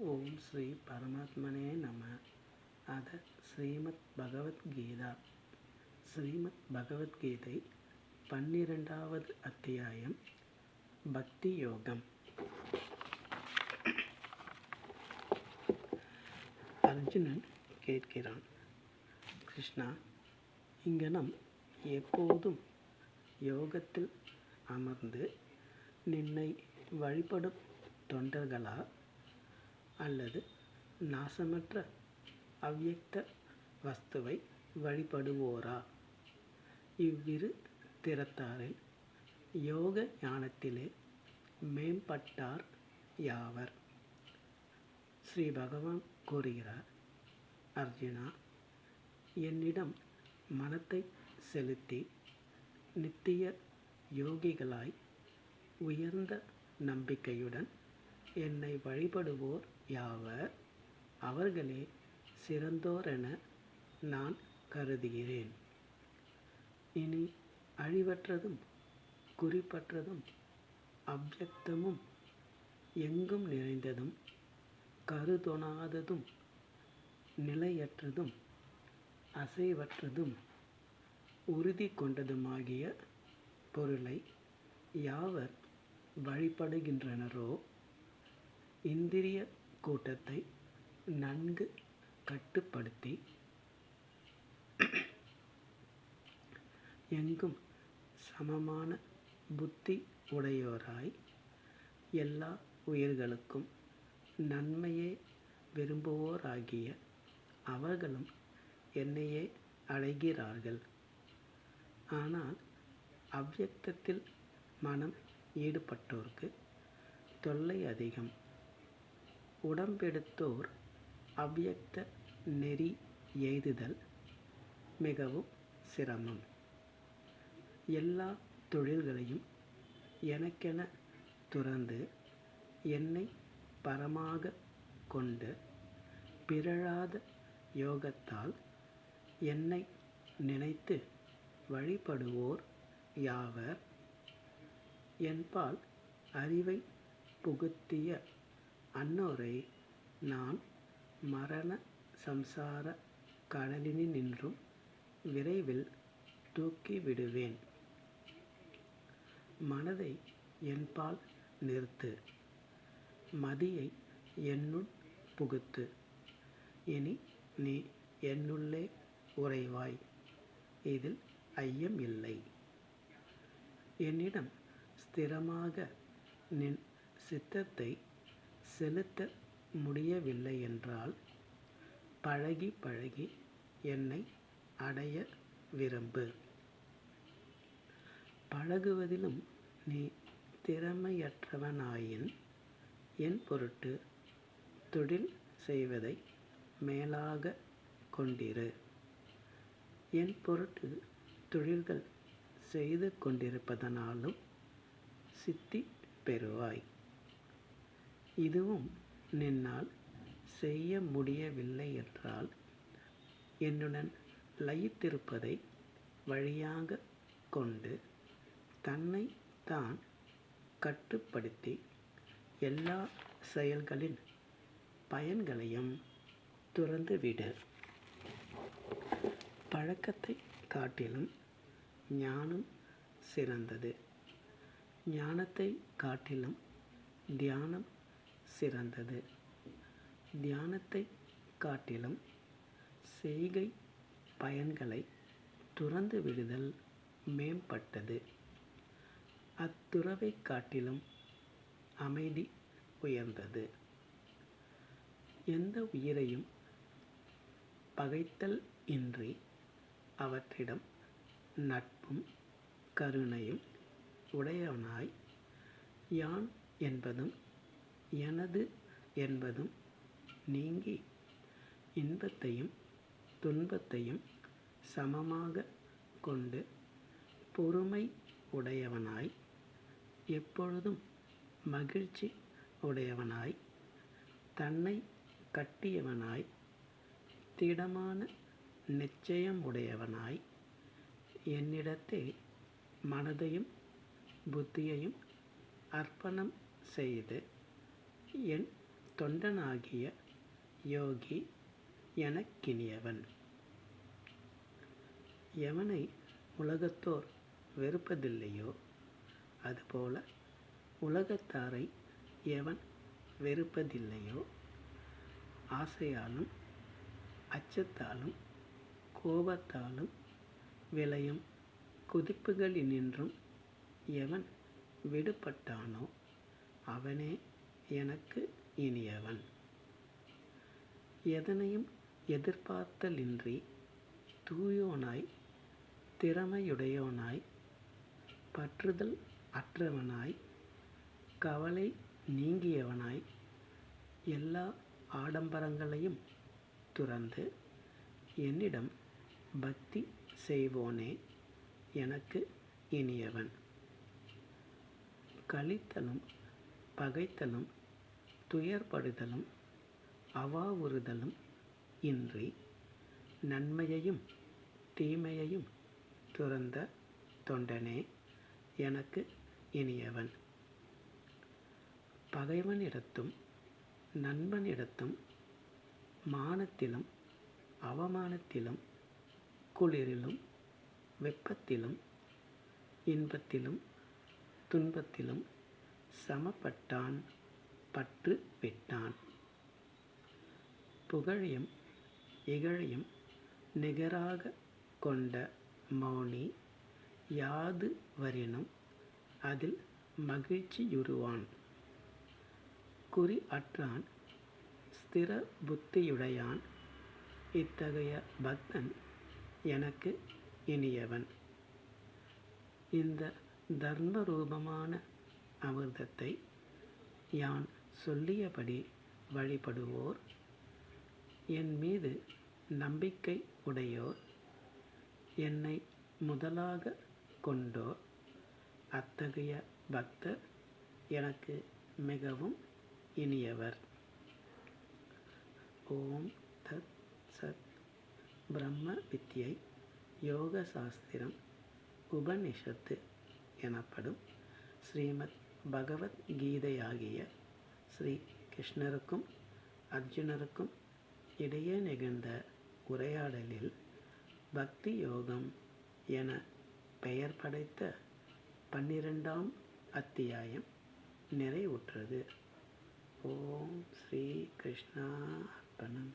ஓம் ஸ்ரீ பரமாத்மனே நம. அத ஸ்ரீமத் பகவத்கீதா ஸ்ரீமத் பகவத்கீதை பன்னிரெண்டாவது அத்தியாயம். பக்தி யோகம். அர்ஜுனன் கேட்கிறான். கிருஷ்ணா இங்கனம் எப்போதும் யோகத்தில் அமர்ந்து நின்னை வழிபடும் தொண்டர்களா? அல்லது நாசமற்ற அவ்யக்த வஸ்துவை வழிபடுவோரா? இவ்விரு திறத்தாரில் யோக ஞானத்திலே மேம்பட்டார் யாவர்? ஸ்ரீ பகவான் கூறுகிறார் அர்ஜுனா என்னிடம் மனத்தை செலுத்தி நித்திய யோகிகளாய் உயர்ந்த நம்பிக்கையுடன் என்னை வழிபடுவோர் யாவர்? அவர்களே சிறந்தோரென நான் கருதுகிறேன். இனி அழிவற்றதும் குறிப்பற்றதும் அவ்யக்தமும் எங்கும் நிறைந்ததும் கருதொணாததும் நிலையற்றதும் அசைவற்றதும் உறுதி கொண்டதுமாகிய பொருளை யாவர் வழிபடுகின்றனரோ இந்திரிய கூட்டத்தை நன்கு கட்டுப்படுத்தி எங்கும் சமமான புத்தி உடையோராய் எல்லா உயிர்களுக்கும் நன்மையே விரும்புவோராகிய அவர்களும் என்னையே அழைகிறார்கள். ஆனால் அவ்வியக்தத்தில் மனம் ஈடுபட்டோர்க்கு தொல்லை அதிகம். உடம்பெடுத்தோர் அவ்வியக்த நெறி எய்துதல் மிகவும் சிரமம். எல்லா தொழில்களையும் எனக்கென துறந்து என்னை பரமாக கொண்டு பிறழாத யோகத்தால் என்னை நினைத்து வழிபடுவோர் யாவர்? என்பால் அறிவை புகுத்திய அன்னோரை நான் மரண சம்சார கடலினின்றும் விரைவில் தூக்கி விடுவேன். மனதை என்பால் நிறுத்து. மதியை என்னுள் புகுத்து. இனி நீ என்னுள்ளே உறைவாய். இதில் ஐயம் இல்லை. என்னிடம் ஸ்திரமாக நின் சித்தத்தை செலுத்த முடியவில்லை என்றால் பழகி பழகி என்னை அடைய விரும்பு. பழகுவதிலும் நீ திறமையற்றவனாயின் என் பொருட்டு தொழில் செய்வதை மேலாக கொண்டிரு. என் பொருட்டு தொழில்கள் செய்து கொண்டிருப்பதனாலும் சித்தி பெறுவாய். இதுவும் நின்னால் செய்ய முடியவில்லை என்றால் என்னுடன் லயித்திருப்பதை வழியாக கொண்டு தன்னை தான் கட்டுப்படுத்தி எல்லா செயல்களின் பயன்களையும் துறந்துவிடு. பழக்கத்தை காட்டிலும் ஞானம் சிறந்தது. ஞானத்தை காட்டிலும் தியானம் சிறந்தது. தியானத்தை காட்டிலும் செய்கை பயன்களை துறந்து விடுதல் மேம்பட்டது. அத்துறவை காட்டிலும் அமைதி உயர்ந்தது. எந்த உயிரையும் பகைத்தல் இன்றி அவற்றிடம் நட்பும் கருணையும் உடையவனாய் யான் என்பதும் எனது என்பதும் நீங்கி இன்பத்தையும் துன்பத்தையும் சமமாக கொண்டு பொறுமை உடையவனாய் எப்பொழுதும் மகிழ்ச்சி உடையவனாய் தன்னை கட்டியவனாய் திடமான நிச்சயம் உடையவனாய் என்னிடத்தே மனதையும் புத்தியையும் அர்ப்பணம் செய்து என் தொண்டனாகிய யோகி எனக்கினியவன். எவனை உலகத்தோர் வெறுப்பதில்லையோ அதுபோல உலகத்தாரை எவன் வெறுப்பதில்லையோ ஆசையாலும் அச்சத்தாலும் கோபத்தாலும் விளையும் குதிப்புகளினின்றும் எவன் விடுபட்டானோ அவனே எனக்கு இனியவன். எதனையும் எதிர்பார்த்தலின்றி தூயோனாய் திறமையுடையோனாய் பற்றுதல் அற்றவனாய் கவலை நீங்கியவனாய் எல்லா ஆடம்பரங்களையும் துறந்து என்னிடம் பக்தி செய்வோனே எனக்கு இனியவன். கழித்தலும் பகைத்தலும் துயர்படுதலும் அவாவுறுதலும் இன்றி நன்மையையும் தீமையையும் துறந்த தொண்டனே எனக்கு இனியவன். பகைவனிடத்தும் நண்பனிடத்தும் மானத்திலும் அவமானத்திலும் குளிரிலும் வெப்பத்திலும் இன்பத்திலும் துன்பத்திலும் சமப்பட்டான். பற்று விட்டான். புகழையும் இகழையும் நிகராக கொண்ட மௌனி யாது வரினும் அதில் மகிழ்ச்சியுறுவான் குறி அற்றான் ஸ்திர புத்தியுடையான் இத்தகைய பக்தன் எனக்கு இனியவன். இந்த தர்ம ரூபமான அமிர்தத்தை யான் சொல்லியபடி வழிபடுவோர். என் மீது நம்பிக்கை உடையோர். என்னை முதலாக கொண்டோர். அத்தகைய பக்தர் எனக்கு மிகவும் இனியவர். ஓம் தத் சத் பிரம்ம வித்யை யோக சாஸ்திரம் உபனிஷத்து எனப்படும் ஸ்ரீமத் பகவத்கீதையாகிய ஸ்ரீ கிருஷ்ணருக்கும் அர்ஜுனருக்கும் இடையே நிகழ்ந்த உரையாடலில் பக்தி யோகம் என பெயர் படைத்த பன்னிரெண்டாம் அத்தியாயம் நிறைவுற்றது. ஓம் ஸ்ரீ கிருஷ்ணா அர்ப்பணம்